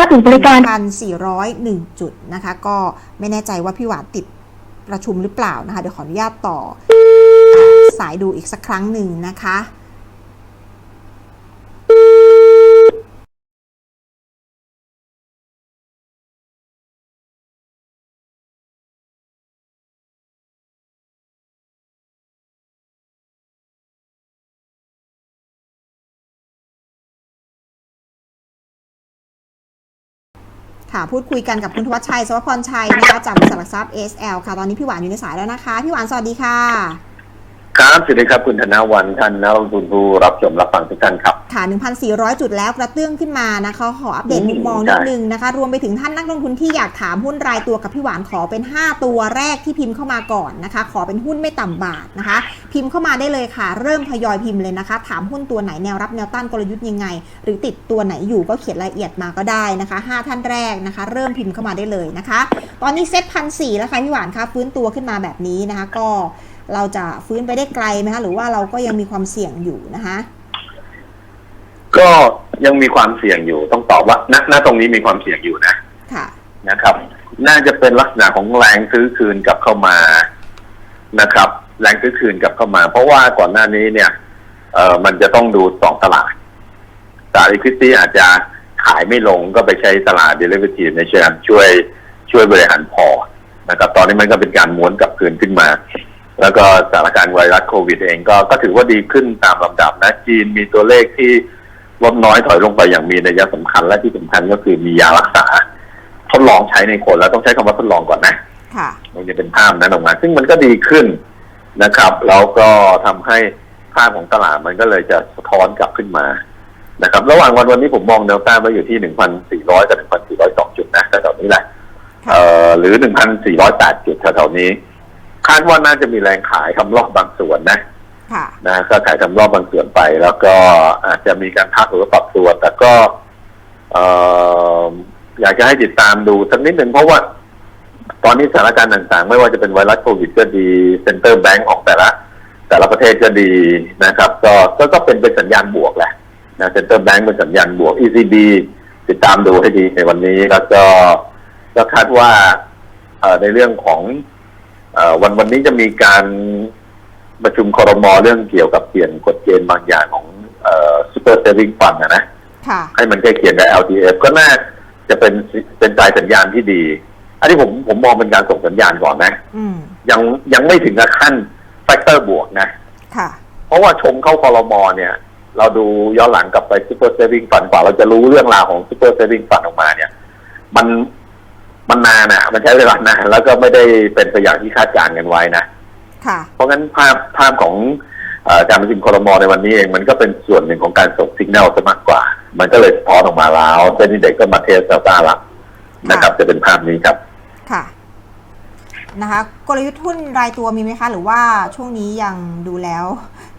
รับถึงบริการ1,401 จุดนะคะ ก็ไม่แน่ใจว่าพี่หวานติดประชุมหรือเปล่านะคะ เดี๋ยวขออนุญาตต่ออสายดูอีกสักครั้งหนึ่งนะคะ ค่ะพูดคุยกันกับคุณทวัชชัยสวัสดิ์พรชัยนะคะจากบริษัทหลักทรัพย์ SL ค่ะ ตอนนี้พี่หวานอยู่ในสายแล้วนะคะ พี่หวานสวัสดีค่ะ ครับสวัสดีครับคุณธนวันท่านนักลงทุนผู้รับชมรับฟังทุกท่านครับค่ะ 1,400 จุดแล้วกระเตื้องขึ้นมานะคะ ขออัปเดตอืมมุมมองใช่นิดนึงนะคะ รวมไปถึงท่านนักลงทุนที่อยากถามหุ้นรายตัวกับพี่หวานขอเป็น 5 ตัวแรกที่พิมพ์เข้ามาก่อนนะคะ ขอเป็นหุ้นไม่ต่ำบาทนะคะ พิมพ์เข้ามาได้เลยค่ะ เริ่มทยอยพิมพ์เลยนะคะ ถามหุ้นตัวไหนแนวรับแนวต้านกลยุทธ์ยังไง หรือติดตัวไหนอยู่ก็เขียนรายละเอียดมาก็ได้นะคะ 5 ท่านแรกนะคะ เริ่มพิมพ์เข้ามาได้เลยนะคะ ตอนนี้เซ็ตพันสี่แล้วค่ะพี่หวานคะฟื้นตัวขึ้นมาแบบนี้นะคะ ก็ เราจะฟื้นไปได้ไกลไหมคะหรือว่าเราก็ยังมีความเสี่ยงอยู่นะคะ ก็ยังมีความเสี่ยงอยู่ ต้องตอบว่าณณตรงนี้มีความเสี่ยงอยู่นะค่ะนะครับ น่าจะเป็นลักษณะของแรงซื้อคืนกลับเข้ามานะครับ แรงซื้อคืนกลับเข้ามา เพราะว่าก่อนหน้านี้เนี่ยเอ่อมันจะต้องดูสองตลาดตลาด equity อาจจะขายไม่ลงก็ไปใช้ตลาด derivative ในเชิงช่วยช่วยบริหารพอร์ตนะครับ ตอนนี้มันก็เป็นการม้วนกลับคืนขึ้นมา แล้วก็สถานการณ์ไวรัสโควิดเองก็ก็ถือว่าดีขึ้นตามลำดับนะจีนมีตัวเลขที่ลดน้อยถอยลงไปอย่างมีนัยสำคัญและที่สำคัญก็คือมียารักษาทดลองใช้ในคนแล้วต้องใช้คำว่าทดลองก่อนนะค่ะมันจะเป็นภาพนั้นออกมาซึ่งมันก็ดีขึ้นนะครับแล้วก็ทำให้ภาพของตลาดมันก็เลยจะสะท้อนกลับขึ้นมานะครับ ระหว่างวันวันนี้ผมมองแนวต้านไว้อยู่ที่1,400กับ1,402จุดนะแถวๆนี้แหละค่ะเอ่อหรือ1,408จุดแถวๆนี้ คาดว่าน่าจะมีแรงขายทำรอบบางส่วนนะค่ะนะก็ขายทำรอบบางส่วนไป แล้วก็อาจจะมีการพักหรือว่าปรับตัวแต่ก็เอ่ออยากจะให้ติดตามดูสักนิดหนึ่งเพราะว่า ตอนนี้สถานการณ์ต่างๆ ไม่ว่าจะเป็นไวรัสโควิดก็ดีเซ็นเตอร์แบงก์ของแต่ละ แต่ละประเทศก็ดีนะครับ ก็ก็ก็เป็นเป็นสัญญาณบวกแหละนะเซ็นเตอร์แบงก์เป็นสัญญาณบวก ECB ติดตามดูให้ดีในวันนี้แล้วก็ก็คาดว่าเอ่อในเรื่องของเอ่อ วันวันนี้จะมีการประชุมคอรมอเรื่องเกี่ยวกับเปลี่ยนกฎเกณฑ์บางอย่างของเอ่อซูเปอร์เซฟิงฟันนะค่ะให้มันใกล้เคียงกับ LTF ก็น่าจะเป็นเป็นสายสัญญาณที่ดี อันนี้ผมผมมองเป็นการส่งสัญญาณก่อนนะอืมยังยังไม่ถึงกับขั้นแฟกเตอร์บวกนะค่ะเพราะว่าชมเข้าคอรมอเนี่ย เราดูย้อนหลังกลับไปซูเปอร์เซฟิงฟันกว่าเราจะรู้เรื่องราวของซูเปอร์เซฟิงฟันออกมาเนี่ย มัน มันนานอะมันใช้เวลานานแล้วก็ไม่ได้เป็นไปอย่างที่คาดการณ์กันไว้นะค่ะ เพราะงั้นภาพภาพของเอ่อการประชุมคอรมอในวันนี้เองมันก็เป็นส่วนหนึ่งของการส่งสัญญาณซะมากกว่า มันก็เลยสะท้อนออกมาแล้วเส้นนี้เด็กก็มาเทสเซลต้าละนะครับ จะเป็นภาพนี้ครับ ค่ะ นะคะ กลยุทธ์หุ้นรายตัวมีไหมคะ หรือว่าช่วงนี้ยังดูแล้ว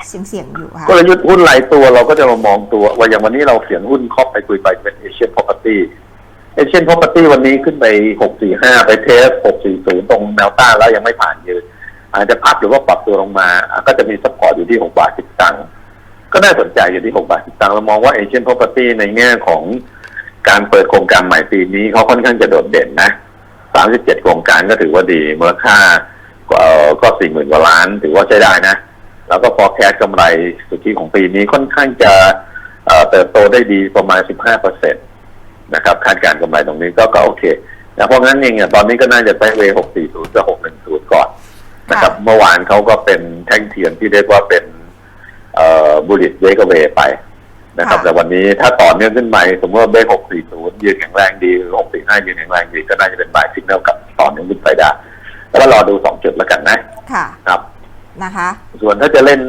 เสี่ยงๆอยู่คะกลยุทธ์หุ้นรายตัวเราก็จะมามองตัว ว่าอย่างวันนี้เราเขียนหุ้นครอบไปคุยไปเป็นเอเชีย property เอเชีย property วันนี้ขึ้นไป 645 ไปเทส 640 ตรงแนวต้านแล้วยังไม่ผ่านยืนอาจจะพักหรือว่าปรับตัวลงมา ก็จะมีซัพพอร์ตอยู่ที่ 6 บาท 10ตังค์ก็น่าสนใจอยู่ที่ 6 บาท 10ตังค์เรามองว่าเอเชีย property ในแง่ของการเปิดโครงการใหม่ปีนี้เขาค่อนข้างจะโดดเด่นนะ 37 โครงการก็ถือว่าดีมูลค่าก็ 40,000 กว่าล้าน ถือว่าใช้ได้นะ แล้วก็ forecast กำไรสุทธิของปีนี้ค่อนข้างจะเติบโตได้ดีประมาณ 15เปอร์เซ็นต นะครับคาดการณ์กำไรตรงนี้ก็ก็โอเคนะเพราะงั้นเองอะตอนนี้ก็น่าจะไปเว640กับ610ก่อนนะครับเมื่อวานเขาก็เป็นแท่งเทียนที่เรียกว่าเป็นเอ่อบุริตเวกเวไปนะครับค่ะแต่วันนี้ถ้าต่อเนื่องขึ้นไปสมมติว่าเบรก640ยืนแข็งแรงดีหรือ645ยืนแข็งแรงดีก็น่าจะเป็นบายสิกแนลกับต่อเนื่องขึ้นไปได้แล้วก็รอดูสองจุดแล้วกันนะ ค่ะ ครับนะคะ ส่วนถ้าจะเล่น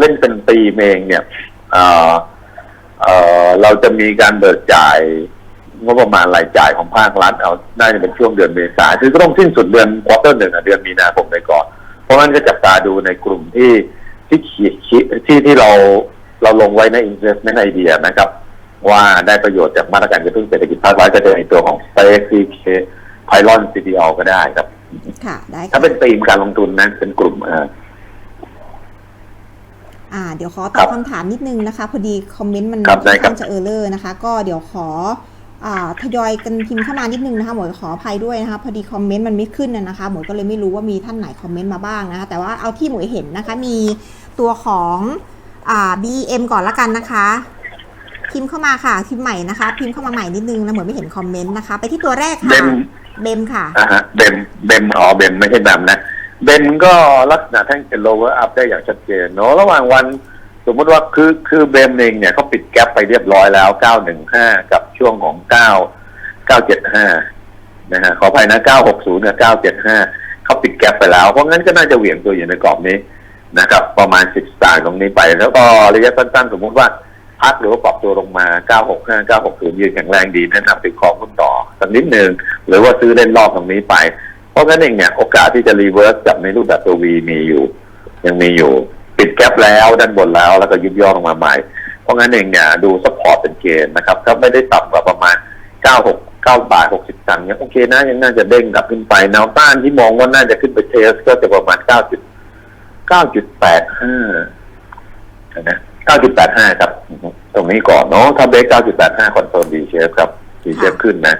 เล่นเป็นปีเองเนี่ยเอ่อเอ่อเราจะมีการเบิกจ่าย งบประมาณรายจ่ายของภาครัฐเอาน่าจะเป็นช่วงเดือนเมษาคือก็ต้องสิ้นสุดเดือนควอเตอร์หนึ่งอะเดือนมีนาคมไปก่อน เพราะงั้นก็จับตาดูในกลุ่มที่ที่ขีดขีดที่ที่เราเราลงไว้ใน investment idea นะครับ ว่าได้ประโยชน์จากมาตรการกระตุ้นเศรษฐกิจภาครัฐก็จะในตัวของ Space CK Pylon CPO ก็ได้ครับค่ะได้ถ้าค่ะเป็นธีมการลงทุนนะเป็นกลุ่มเอ่ออ่าเดี๋ยวขอตครัอบบคำถามนิดนึงนะคะ พอดีคอมเมนต์มันครับได้ค่อนครับข้างจะเออร์เลอร์นะคะ ก็เดี๋ยวขออ่า ทยอยกันพิมพ์เข้ามานิดนึงนะคะหมวยขออภัยด้วยนะคะพอดีคอมเมนต์มันไม่ขึ้นนะนะคะหมวยก็เลยไม่รู้ว่ามีท่านไหนคอมเมนต์มาบ้างนะคะแต่ว่าเอาที่หมวยเห็นนะคะมีตัวของอ่า BM ก่อนละกันนะคะ พิมพ์เข้ามาค่ะพิมพ์ใหม่นะคะ พิมพ์เข้ามาใหม่นิดนึงแล้วเหมือนไม่เห็นคอมเมนต์นะคะ ไปที่ตัวแรกเบค่ะมเบมค่ะอ่าฮะเบมเบมอ๋อเบมไม่ใช่แบมนะเบมก็ลักษณะแท่งเป็น lower up ได้อย่างชัดเจนเนาะระหว่างวัน สมมติว่าคือคือเบมเองเนี่ยเขาปิดแกลบไปเรียบร้อยแล้ว 915 กับ ช่วงของ9 975นะฮะขออภัยนะ960กับ975เขาปิดแกลบไปแล้ว เพราะงั้นก็น่าจะเหวี่ยงตัวอยู่ในกรอบนี้นะครับ ประมาณ10สตางค์ตรงนี้ไป แล้วก็ระยะสั้นๆ สมมุติว่าพักหรือว่าปรับตัวลงมา 965 960 ยืนแข็งแรงดีแนะนำติดของหุ้นต่อสักนิดหนึ่งหรือว่าซื้อเล่นรอบตรงนี้ไป เพราะงั้นเองเนี่ย โอกาสที่จะรีเวิร์สกลับในรูปแบบตัว V มีอยู่ ยังมีอยู่ ปิดแกลบแล้วด้านบนแล้วแล้วก็ยุบย่อลงมาใหม่ ราะงั้นเองเนี่ยดูสปอร์ตเป็นเกณฑ์นะครับถ้าไม่ได้ต่ำกว่าประมาณ 96 9บาท60ตังค์เนี่ยโอเคนะยังน่าจะเด้งกลับขึ้นไปแนวต้านที่มองว่าน่าจะขึ้นไปเทสก็จะประมาณ 9 9.85นะ9.85 ครับ ตรงนี้ก่อนเนาะถ้าเบรก9.85 คอนเฟิร์มดีเชฟครับดีเชฟขึ้นนะ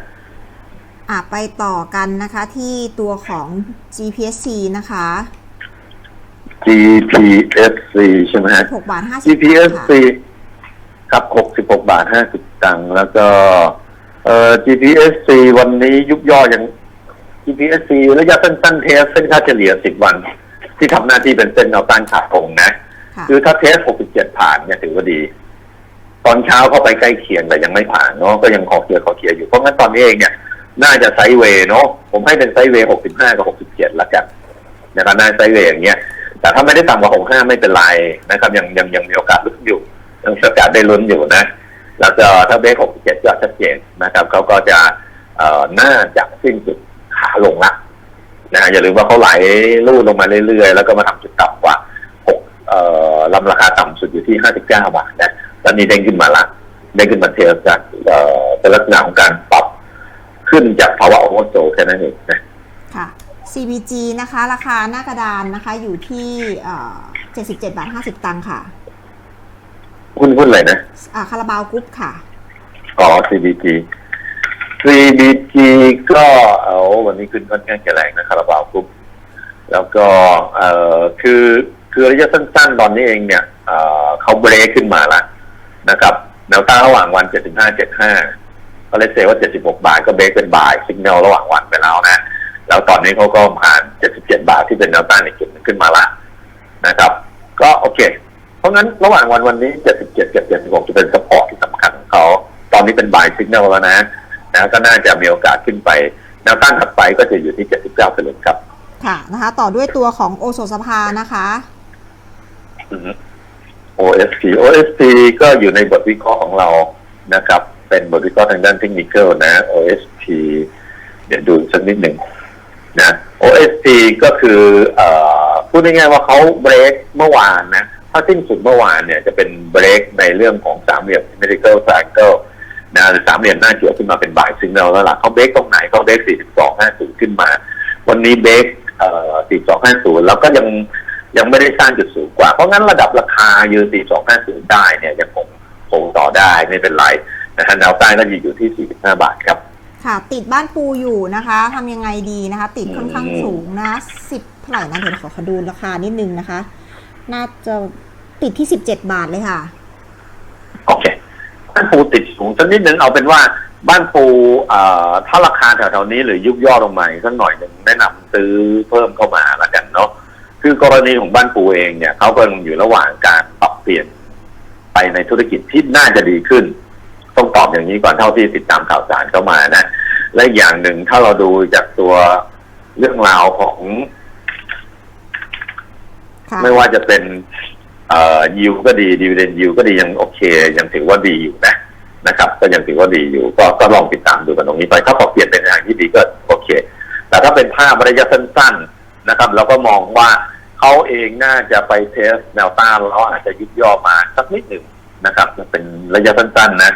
อะไปต่อกันนะคะที่ตัวของ GPSC นะคะ GPSC ใช่ไหมฮะ 6บาท50 GPSC ครับ66บาท50ตังค์แล้วก็เอ่อ GPSC วันนี้ยุบย่อยัง GPSC ระยะสั้นๆเทสเส้นค่าเฉลี่ย10วัน ที่ทำหน้าที่เป็นเส้นแนวต้านขาโคงนะค่ะคือถ้าเทส67ผ่านเนี่ยถือว่าดี ตอนเช้าเข้าไปใกล้เคียงแต่ยังไม่ผ่านเนาะก็ยังขอเคลียร์ขอเคลียร์อยู่เพราะงั้นตอนนี้เองเนี่ยน่าจะไซด์เวย์เนาะผมให้เป็นไซด์เวย์65กับ67ละกันนะครับน่าไซด์เวย์อย่างเงี้ยแต่ถ้าไม่ได้ต่ำกว่า65ไม่เป็นไรนะครับ ยังยังยังมีโอกาสลุ้นอยู่ ยังมีโอกาสได้ลุ้นอยู่นะ แล้วก็ถ้าเบรก67ก็ชัดเจนนะครับเขาก็จะเอ่อน่าจะสิ้นสุดขาลงละนะอย่าลืมว่าเขาไหลลู่ลงมาเรื่อยๆ แล้วก็มาทำจุดต่ำกว่า6เอ่อลำราคาต่ำสุดอยู่ที่59บาทนะตอนนี้เด้งขึ้นมาละเด้งขึ้นมาเทสจากเอ่อเป็นลักษณะของการปรับขึ้นจากภาวะโอเวอร์โซแค่นั้นเองนะค่ะ CBG นะคะ ราคาหน้ากระดานนะคะอยู่ที่เอ่อ77บาท50 ตังค์ค่ะ หุ้นหุ้นอะไรนะอ่าคาราบาวกรุ๊ปค่ะ อ๋อ CBG CBG ก็เอาวันนี้ขึ้นค่อนข้างจะแรงนะคาราบาวกรุ๊ปแล้วก็เอ่อคือคือระยะสั้นๆ ตอนนี้เองเนี่ยเอ่อเขาเบรกขึ้นมาแล้วนะครับแนวต้านระหว่างวัน 75 75 ก็เลยเซว่า 76 บาทก็เบรกเป็นบ่ายสิกแนลระหว่างวันไปแล้วนะ แล้วตอนนี้เขาก็ผ่าน 77 บาทที่เป็นแนวต้านอีกจุดหนึ่งขึ้นมาละนะครับ ก็โอเคเพ ราะงั้นระหว่างวันวันนี้ 77กับ76จะเป็นสปอร์ตที่สำคัญของเขา ตอนนี้เป็นบ่ายสิกแนลแล้วนะนะก็น่าจะมีโอกาสขึ้นไปแนวต้านถัดไปก็จะอยู่ที่ 79เป็นหลักครับ ค่ะนะคะ ต่อด้วยตัวของโอโซสภานะคะอือฮึ OSP OSP ก็อยู่ในบทวิเคราะห์ของเรานะครับ เป็นบทวิเคราะห์ทางด้านเทคนิคนะ OSP เดี๋ยวดูสักนิดหนึ่งนะ OSP ก็คือเอ่อพูดง่ายๆว่าเขาเบรกเมื่อวานนะ ถ้าสิ้นสุดเมื่อวานเนี่ยจะเป็นเบรกในเรื่องของสามเหลี่ยม medical triangle นะหรือสามเหลี่ยมหน้าเขียวขึ้นมาเป็นบ่ายซิงเกิลแล้วล่ะเขาเบรกตรงไหนเขาเบรก4250 ขึ้นมา วันนี้เบรกเอ่อ4250 แล้วก็ยังยังไม่ได้สร้างจุดสูงกว่า เพราะงั้นระดับราคายืน4250 ได้เนี่ยยังคงคงต่อได้ไม่เป็นไรนะฮะแนวใต้ก็จะอยู่ที่ 45 บาทครับ ค่ะ ติดบ้านปูอยู่นะคะทำยังไงดีนะคะ ติดค่อนข้างสูงนะสิบเท่าไหร่นะเดี๋ยวขอขอดูราคานิดนึงนะคะ น่าจะติดที่17บเจ็ดบาทเลยค่ะ โอเค บ้านปูติดสูงสักนิดหนึ่งเอาเป็นว่าบ้านปูเอ่อถ้าราคาแถวๆนี้หรือยุบย่อลงมาอีกสักหน่อยหนึ่งแนะนำซื้อเพิ่มเข้ามาละกันเนาะคือกรณีของบ้านปูเองเนี่ยเขากำลังอยู่ระหว่างการปรับเปลี่ยนไปในธุรกิจที่น่าจะดีขึ้น ต้องตอบอย่างนี้ก่อนเท่าที่ติดตามข่าวสารเข้ามานะ และอีกอย่างหนึ่งถ้าเราดูจากตัวเรื่องราวของ ไม่ว่าจะเป็นยิวก็ดีดีเวเดนยิวก็ดียังโอเค ยังถือว่าดีอยู่นะนะครับ ก็ยังถือว่าดีอยู่ ก็ก็ลองติดตามดูกันตรงนี้ไปถ้าพอเปลี่ยนเป็นทางที่ดีก็โอเค แต่ถ้าเป็นภาพระยะสั้นๆนะครับ เราก็มองว่าเขาเองน่าจะไปเทสแนวต้านแล้วอาจจะยุบย่อมาสักนิดหนึ่งนะครับเป็นระยะสั้นๆนะ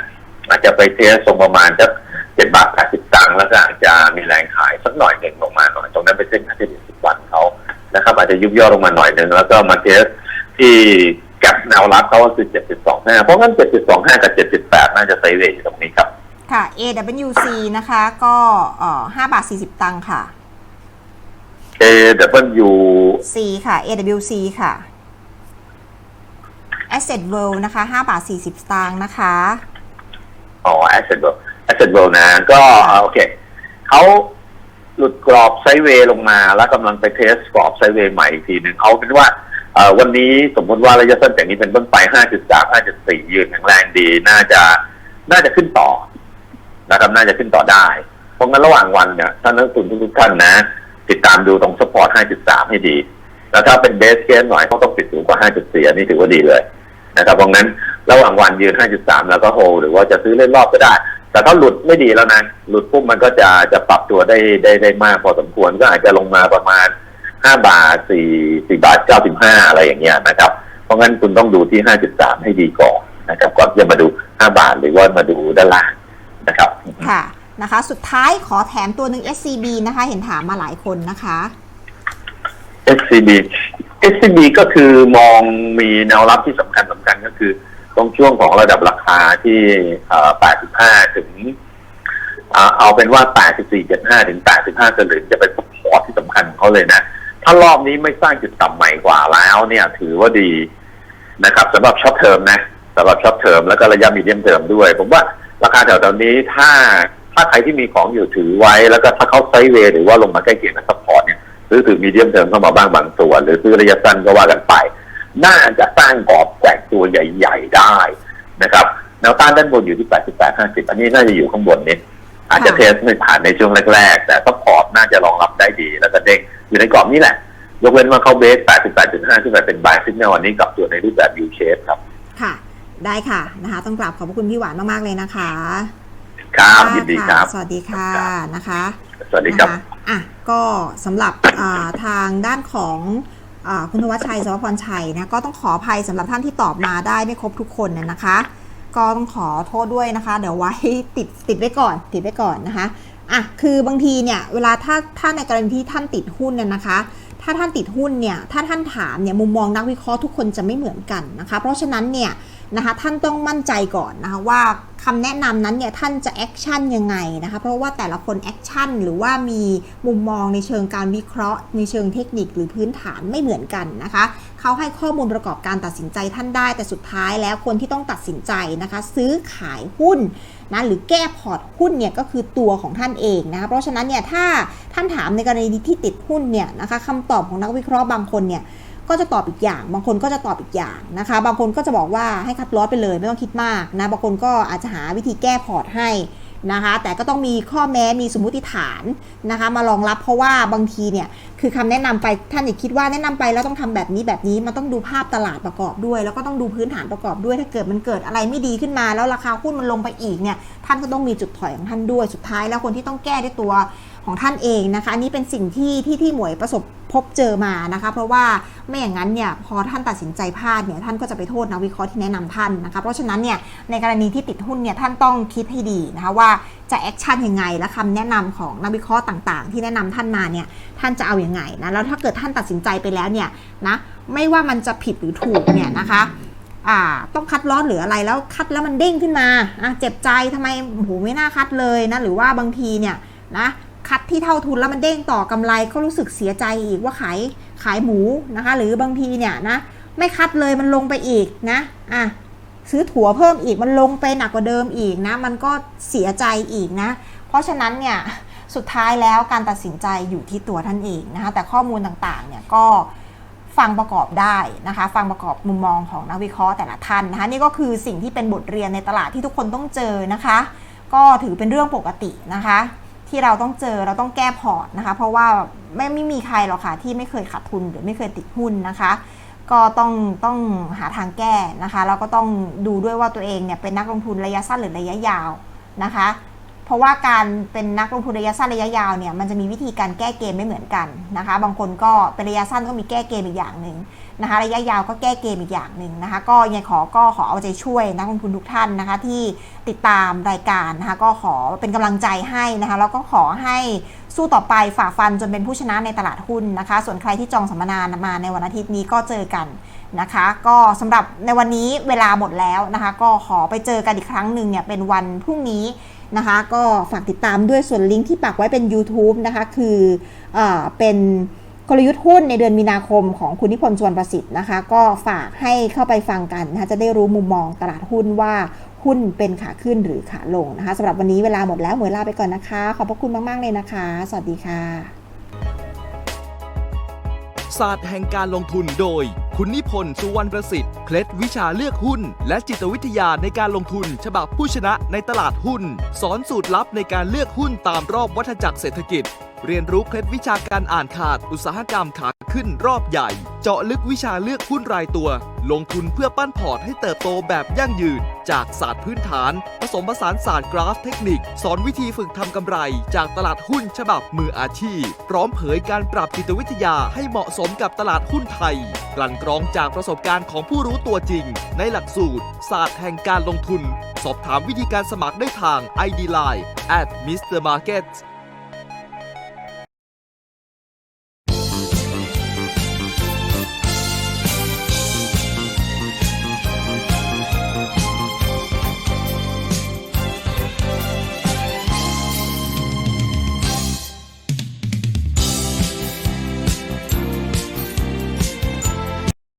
อาจจะไปเทสตรงประมาณสักเจ็ดบาทแปดสิบตังค์แล้วก็อาจจะมีแรงขายสักหน่อยหนึ่งลงมาหน่อยตรงนั้นเป็นเส้นค่าเฉลี่ย นเขานะครับอาจจะยุบย่อลงมาหน่อยหนึ่งแล้วก็มาเทสที่แกลบแนวรับเขาก็คือเจ็ดจุดสองห้าเพราะงั้นเจ็ดจุดสองห้ากับเจ็ดจุดแปดน่าจะไซด์เวย์อยู่ตรงนี้ครับ ค่ะ AWC นะคะก็เอ่อ5บาท 40 ตังค์ค่ะ AW C ค่ะ AWC ค่ะ Asset World นะคะ5บาท 40 สตางค์นะคะ อ๋อ Asset World Asset World นะ ก็โอเคเขา หลุดกรอบไซด์เวย์ลงมา แล้วกำลังไปเทสกรอบไซด์เวย์ใหม่อีกทีหนึ่งเอาเป็นว่าวันนี้สมมติว่าระยะสั้นจากนี้เป็นต้นไป 5.3 5.4 ยืนแข็งแรงดี น่าจะน่าจะขึ้นต่อนะครับน่าจะขึ้นต่อได้ เพราะงั้นระหว่างวันเนี่ยท่านนักลงทุนทุกท่านนะ ติดตามดูตรงสปอร์ต 5.3 ให้ดี แล้วถ้าเป็นเบสเคสหน่อยเขาต้องปิดสูงกว่า 5.4 อันนี้ถือว่าดีเลยนะครับเพราะงั้นระหว่างวันยืน 5.3 แล้วก็โฮหรือว่าจะซื้อเล่นรอบก็ได้ แต่ถ้าหลุดไม่ดีแล้วนะ หลุดปุ๊บมันก็จะจะปรับตัวได้ได้ได้มากพอสมควรก็อาจจะลงมาประมาณ5บาท4 4บาท95อะไรอย่างเงี้ยนะครับ เพราะงั้นคุณต้องดูที่5.3ให้ดีก่อนนะครับก่อนที่จะมาดู5บาทหรือว่ามาดูด้านล่างนะครับ ค่ะนะคะ สุดท้ายขอแถมตัวหนึ่ง SCB นะคะ เห็นถามมาหลายคนนะคะ SCB SCB ก็คือมองมีแนวรับที่สำคัญสำคัญก็คือ ตรงช่วงของระดับราคาที่85 ถึง เอาเป็นว่า 84.75ถึง 85สลึงจะเป็นสปอร์ตที่สำคัญของเขาเลยนะ ถ้ารอบนี้ไม่สร้างจุดต่ำใหม่กว่าแล้วเนี่ย ถือว่าดีนะครับสำหรับช็อตเทอมนะสำหรับช็อตเทอมแล้วก็ระยะมีเดียมเทอมด้วย ผมว่าราคาแถวๆนี้ถ้าถ้าใครที่มีของอยู่ถือไว้ แล้วก็ถ้าเขาไซด์เวย์หรือว่าลงมาใกล้เคียงกับซัพพอร์ตเนี่ยซื้อถือมีเดียมเทอมเข้ามาบ้างบางส่วน หรือซื้อระยะสั้นก็ว่ากันไป น่าจะสร้างกรอบแตกตัวใหญ่ ๆ ได้นะครับแนวต้านด้านบนอยู่ที่ 88 50 อันนี้น่าจะอยู่ข้างบนนี้อาจจะค่ะเทสไม่ผ่านในช่วงแรก ๆ แต่ซัพพอร์ตน่าจะรองรับได้ดีแล้วก็เด้งอยู่ในกรอบนี้แหละ ยกเว้นว่าเขาเบส 88.5 ขึ้นไปเป็นบายซิกแนลวันนี้กลับตัวในรูปแบบ U shape ครับ ค่ะ ได้ค่ะนะคะ ต้องกราบขอบพระคุณพี่หวานมาก ๆ เลยนะคะ ครับค่ะยินดีครับ สวัสดีค่ะครับนะคะ สวัสดีครับนะคะอะก็สำหรับอ่าทางด้านของอา คุณธวัชชัยสวพรชัยนะก็ต้องขออภัยสำหรับท่านที่ตอบมาได้ไม่ครบทุกคนนะนะคะ ก็ต้องขอโทษด้วยนะคะ เดี๋ยวไว้ติดติดไว้ก่อน ติดไว้ก่อนนะคะอะคือบางทีเนี่ยเวลาถ้าถ้าในกรณีที่ท่านติดหุ้นเนี่ยนะคะ ถ้าท่านติดหุ้นเนี่ยถ้าท่านถามเนี่ยมุมมองนักวิเคราะห์ทุกคนจะไม่เหมือนกันนะคะ เพราะฉะนั้นเนี่ย นะคะท่านต้องมั่นใจก่อนนะคะว่าคำแนะนำนั้นเนี่ยท่านจะแอคชั่นยังไงนะคะเพราะว่าแต่ละคนแอคชั่นหรือว่ามีมุมมองในเชิงการวิเคราะห์ ในเชิงเทคนิคหรือพื้นฐานไม่เหมือนกันนะคะเขาให้ข้อมูลประกอบการตัดสินใจท่านได้ แต่สุดท้ายแล้วคนที่ต้องตัดสินใจนะคะซื้อขายหุ้นนะหรือแก้พอร์ตหุ้นเนี่ยก็คือตัวของท่านเองนะคะเพราะฉะนั้นเนี่ยถ้าท่านถามในกรณีที่ติดหุ้นเนี่ยนะคะคำตอบของนักวิเคราะห์บางคนเนี่ย ก็จะตอบอีกอย่าง บางคนก็จะตอบอีกอย่างนะคะ บางคนก็จะบอกว่าให้คัดลอสไปเลยไม่ต้องคิดมากนะ บางคนก็อาจจะหาวิธีแก้พอร์ตให้นะคะ แต่ก็ต้องมีข้อแม้มีสมมุติฐานนะคะ มารองรับเพราะว่าบางทีเนี่ยคือคำแนะนำไปท่านอย่าคิดว่าแนะนำไปแล้วต้องทำแบบนี้แบบนี้มันต้องดูภาพตลาดประกอบด้วย แล้วก็ต้องดูพื้นฐานประกอบด้วย ถ้าเกิดมันเกิดอะไรไม่ดีขึ้นมา แล้วราคาหุ้นมันลงไปอีกเนี่ยท่านก็ต้องมีจุดถอยของท่านด้วยสุดท้ายแล้วคนที่ต้องแก้ด้วยตัว ของท่านเองนะคะอันนี้เป็นสิ่งที่ที่ที่หมวยประสบพบเจอมานะคะ เพราะว่าไม่อย่างนั้นเนี่ยพอท่านตัดสินใจพลาดเนี่ยท่านก็จะไปโทษนักวิเคราะห์ที่แนะนำท่านนะคะเพราะฉะนั้นเนี่ยในกรณีที่ติดหุ้นเนี่ยท่านต้องคิดให้ดีนะคะว่าจะแอคชั่นยังไง และคำแนะนำของนักวิเคราะห์ต่างๆ ที่แนะนำท่านมาเนี่ยท่านจะเอาอยัางไงนะแล้วถ้าเกิดท่านตัดสินใจไปแล้วเนี่ยนะไม่ว่ามันจะผิดหรือถูกเนี่ยนะคะต้องคัดลอสหรืออะไรแล้วคัดแล้วมันเด้งขึ้นมาเจ็บใจทำไมโหไม่น่าคัดเลยนะหรือว่าบางทีเนี่ยนะ คัดที่เท่าทุนแล้วมันเด้งต่อกำไรก็รู้สึกเสียใจอีกว่าขายขายหมูนะคะ หรือบางทีเนี่ยนะไม่คัดเลยมันลงไปอีกนะอะซื้อถั่วเพิ่มอีกมันลงไปหนักกว่าเดิมอีกนะ มันก็เสียใจอีกนะ เพราะฉะนั้นเนี่ยสุดท้ายแล้วการตัดสินใจอยู่ที่ตัวท่านเองนะคะ แต่ข้อมูลต่างๆเนี่ยก็ฟังประกอบได้นะคะ ฟังประกอบมุมมองของนักวิเคราะห์แต่ละท่านนะคะ นี่ก็คือสิ่งที่เป็นบทเรียนในตลาดที่ทุกคนต้องเจอนะคะ ก็ถือเป็นเรื่องปกตินะคะ ที่เราต้องเจอเราต้องแก้พอร์ตนะคะ เพราะว่าไม่ไม่มีใครหรอกค่ะ ที่ไม่เคยขาดทุนหรือไม่เคยติดหุ้นนะคะ ก็ต้องต้องหาทางแก้นะคะแล้วก็ต้องดูด้วยว่าตัวเองเนี่ยเป็นนักลงทุนระยะสั้นหรือระยะยาวนะคะ เพราะว่าการเป็นนักลงทุนระยะสั้นระยะยาวเนี่ยมันจะมีวิธีการแก้เกมไม่เหมือนกันนะคะ บางคนก็เป็นระยะสั้นก็มีแก้เกมอีกอย่างหนึ่ง นะคะระยะยาวก็แก้เกมอีกอย่างหนึ่งนะคะ ก็ยังขอก็ขอเอาใจช่วยนักลงทุนทุกท่านนะคะ ที่ติดตามรายการนะคะ ก็ขอเป็นกำลังใจให้นะคะ แล้วก็ขอให้สู้ต่อไปฝ่าฟันจนเป็นผู้ชนะในตลาดหุ้นนะคะ ส่วนใครที่จองสัมมนามาในวันอาทิตย์นี้ก็เจอกันนะคะ ก็สำหรับในวันนี้เวลาหมดแล้วนะคะ ก็ขอไปเจอกันอีกครั้งหนึ่งเนี่ยเป็นวันพรุ่งนี้นะคะ ก็ฝากติดตามด้วยส่วนลิงก์ที่ปักไว้เป็น YouTube นะคะ คืออเป็น กลยุทธ์หุ้นในเดือนมีนาคมของคุณนิพนธ์ชวนประสิทธิ์นะคะ ก็ฝากให้เข้าไปฟังกันนะคะจะได้รู้มุมมองตลาดหุ้นว่าหุ้นเป็นขาขึ้นหรือขาลงนะคะสำหรับวันนี้เวลาหมดแล้วเหมวยลาไปก่อนนะคะ ขอบพระคุณมาก ๆ เลยนะคะ สวัสดีค่ะ ศาสตร์แห่งการลงทุนโดย คุณนิพนธ์สุวรรณประสิทธิ์ เคล็ดวิชาเลือกหุ้น และจิตวิทยาในการลงทุน ฉบับผู้ชนะในตลาดหุ้น สอนสูตรลับในการเลือกหุ้นตามรอบวัฏจักรเศรษฐกิจ เรียนรู้เคล็ดวิชาการอ่านขาดอุตสาหกรรมขาขึ้นรอบใหญ่ เจาะลึกวิชาเลือกหุ้นรายตัว ลงทุนเพื่อปั้นพอร์ตให้เติบโตแบบยั่งยืน จากศาสตร์พื้นฐาน ผสมผสานศาสตร์กราฟเทคนิค สอนวิธีฝึกทำกำไร จากตลาดหุ้นฉบับมืออาชีพ พร้อมเผยการปรับจิตวิทยาให้เหมาะสมกับตลาดหุ้นไทย กลั่นกรองจากประสบการณ์ของผู้รู้ตัวจริง ในหลักสูตร ศาสตร์แห่งการลงทุน สอบถามวิธีการสมัครได้ทาง ID Line at Mr. Markets